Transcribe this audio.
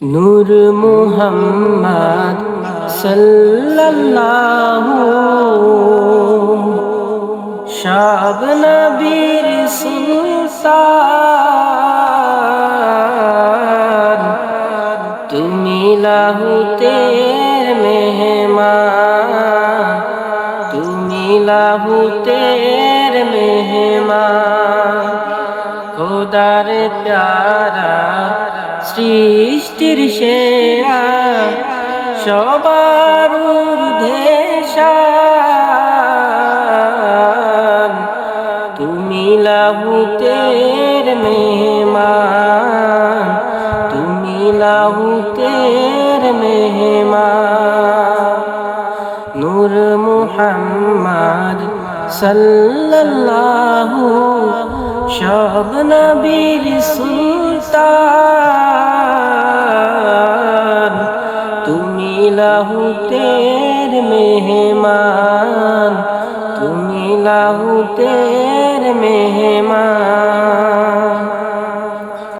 নূর মুহাম্মদ সাল্লাল্লাহু সব নবীর সুলতান। তুমি লাহুতের মেহমান। তুমি লাহুতের মেহমান। খোদার প্যারা সৃষ্টির সেরা, সবার। তুমি লাহুতের মেহমান, তুমি লাহুতের মেহমান নূর মুহাম্মদ সাল্লাল্লাহু, সব নবীর সুলতান লাহুতের মেহমান তুমি লাহুতের মেহমান।